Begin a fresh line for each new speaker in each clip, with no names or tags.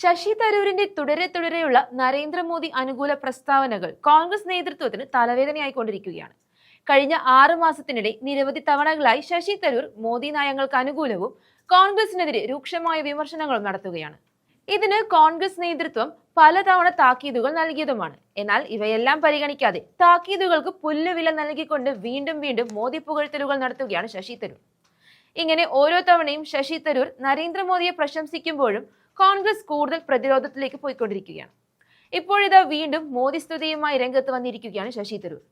ശശി തരൂരിന്റെ തുടരെ തുടരെയുള്ള നരേന്ദ്രമോദി അനുകൂല പ്രസ്താവനകൾ കോൺഗ്രസ് നേതൃത്വത്തിന് തലവേദനയായിക്കൊണ്ടിരിക്കുകയാണ്. കഴിഞ്ഞ ആറ് മാസത്തിനിടെ നിരവധി തവണകളായി ശശി തരൂർ മോദി നയങ്ങൾക്ക് അനുകൂലവും കോൺഗ്രസിനെതിരെ രൂക്ഷമായ വിമർശനങ്ങളും നടത്തുകയാണ്. ഇതിന് കോൺഗ്രസ് നേതൃത്വം പലതവണ താക്കീതുകൾ നൽകിയതുമാണ്. എന്നാൽ ഇവയെല്ലാം പരിഗണിക്കാതെ താക്കീതുകൾക്ക് പുല്ലുവില നൽകിക്കൊണ്ട് വീണ്ടും വീണ്ടും മോദി പുകഴ്ത്തലുകൾ നടത്തുകയാണ് ശശി തരൂർ. ഇങ്ങനെ ഓരോ തവണയും ശശി തരൂർ നരേന്ദ്രമോദിയെ പ്രശംസിക്കുമ്പോഴും കോൺഗ്രസ് കൂടുതൽ പ്രതിരോധത്തിലേക്ക് പോയിക്കൊണ്ടിരിക്കുകയാണ്. ഇപ്പോഴിത് വീണ്ടും മോദി സ്തുതിയുമായി രംഗത്ത് വന്നിരിക്കുകയാണ് ശശി തരൂർ.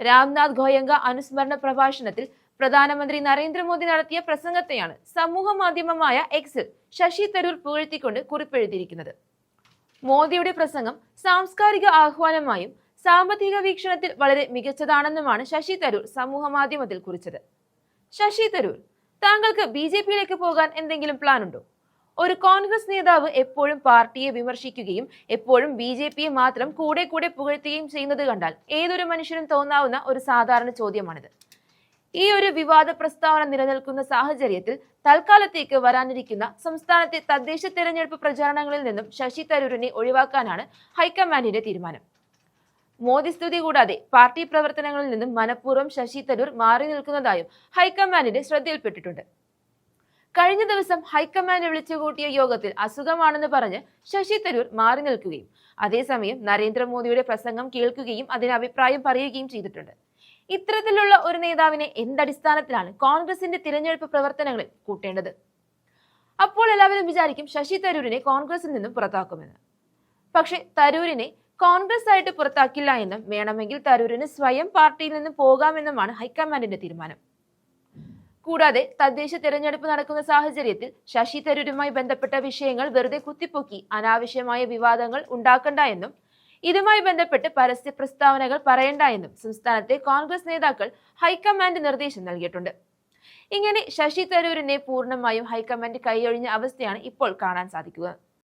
രാംനാഥ് ഗോയങ്ക അനുസ്മരണ പ്രഭാഷണത്തിൽ പ്രധാനമന്ത്രി നരേന്ദ്രമോദി നടത്തിയ പ്രസംഗത്തെയാണ് സമൂഹ മാധ്യമമായ എക്സിൽ ശശി തരൂർ പുകഴ്ത്തിക്കൊണ്ട് കുറിപ്പെഴുതിയിരിക്കുന്നത്. മോദിയുടെ പ്രസംഗം സാംസ്കാരിക ആഹ്വാനമായും സാമ്പത്തിക വീക്ഷണത്തിൽ വളരെ മികച്ചതാണെന്നുമാണ് ശശി തരൂർ സമൂഹ മാധ്യമത്തിൽ കുറിച്ചത്. ശശി തരൂർ താങ്കൾക്ക് ബി ജെ പിയിലേക്ക് പോകാൻ എന്തെങ്കിലും പ്ലാൻ ഉണ്ടോ ഒരു കോൺഗ്രസ് നേതാവ് എപ്പോഴും പാർട്ടിയെ വിമർശിക്കുകയും എപ്പോഴും ബി ജെ പിയെ മാത്രം കൂടെ കൂടെ പുകഴ്ത്തുകയും ചെയ്യുന്നത് കണ്ടാൽ ഏതൊരു മനുഷ്യനും തോന്നാവുന്ന ഒരു സാധാരണ ചോദ്യമാണിത്. ഈ ഒരു വിവാദ പ്രസ്താവന നിലനിൽക്കുന്ന സാഹചര്യത്തിൽ തൽക്കാലത്തേക്ക് വരാനിരിക്കുന്ന സംസ്ഥാനത്തെ തദ്ദേശ തെരഞ്ഞെടുപ്പ് പ്രചാരണങ്ങളിൽ നിന്നും ശശി തരൂരിനെ ഒഴിവാക്കാനാണ് ഹൈക്കമാൻഡിന്റെ തീരുമാനം. മോദി സ്തുതി കൂടാതെ പാർട്ടി പ്രവർത്തനങ്ങളിൽ നിന്നും മനഃപൂർവം ശശി തരൂർ മാറി നിൽക്കുന്നതായും ഹൈക്കമാൻഡിന്റെ ശ്രദ്ധയിൽപ്പെട്ടിട്ടുണ്ട്. കഴിഞ്ഞ ദിവസം ഹൈക്കമാൻഡ് വിളിച്ചുകൂട്ടിയ യോഗത്തിൽ അസുഖമാണെന്ന് പറഞ്ഞ് ശശി തരൂർ മാറി നിൽക്കുകയും അതേസമയം നരേന്ദ്രമോദിയുടെ പ്രസംഗം കേൾക്കുകയും അതിന് അഭിപ്രായം പറയുകയും ചെയ്തിട്ടുണ്ട്. ഇത്തരത്തിലുള്ള ഒരു നേതാവിനെ എന്തടിസ്ഥാനത്തിലാണ് കോൺഗ്രസിന്റെ തിരഞ്ഞെടുപ്പ് പ്രവർത്തനങ്ങളിൽ കൂട്ടേണ്ടത്? അപ്പോൾ എല്ലാവരും വിചാരിക്കും ശശി തരൂരിനെ കോൺഗ്രസിൽ നിന്നും പുറത്താക്കുമെന്ന്. പക്ഷെ തരൂരിനെ കോൺഗ്രസ് ആയിട്ട് പുറത്താക്കില്ല എന്നും വേണമെങ്കിൽ തരൂരിന് സ്വയം പാർട്ടിയിൽ നിന്ന് പോകാമെന്നുമാണ് ഹൈക്കമാൻഡിന്റെ തീരുമാനം. കൂടാതെ തദ്ദേശ തെരഞ്ഞെടുപ്പ് നടക്കുന്ന സാഹചര്യത്തിൽ ശശി തരൂരുമായി ബന്ധപ്പെട്ട വിഷയങ്ങൾ വെറുതെ കുത്തിപ്പൊക്കി അനാവശ്യമായ വിവാദങ്ങൾ ഉണ്ടാക്കണ്ട എന്നും ഇതുമായി ബന്ധപ്പെട്ട് പരസ്യ പ്രസ്താവനകൾ പറയണ്ട എന്നും സംസ്ഥാനത്തെ കോൺഗ്രസ് നേതാക്കൾ ഹൈക്കമാൻഡ് നിർദ്ദേശം നൽകിയിട്ടുണ്ട്. ഇങ്ങനെ ശശി തരൂരിനെ പൂർണമായും ഹൈക്കമാൻഡ് കൈയൊഴിഞ്ഞ അവസ്ഥയാണ് ഇപ്പോൾ കാണാൻ സാധിക്കുക.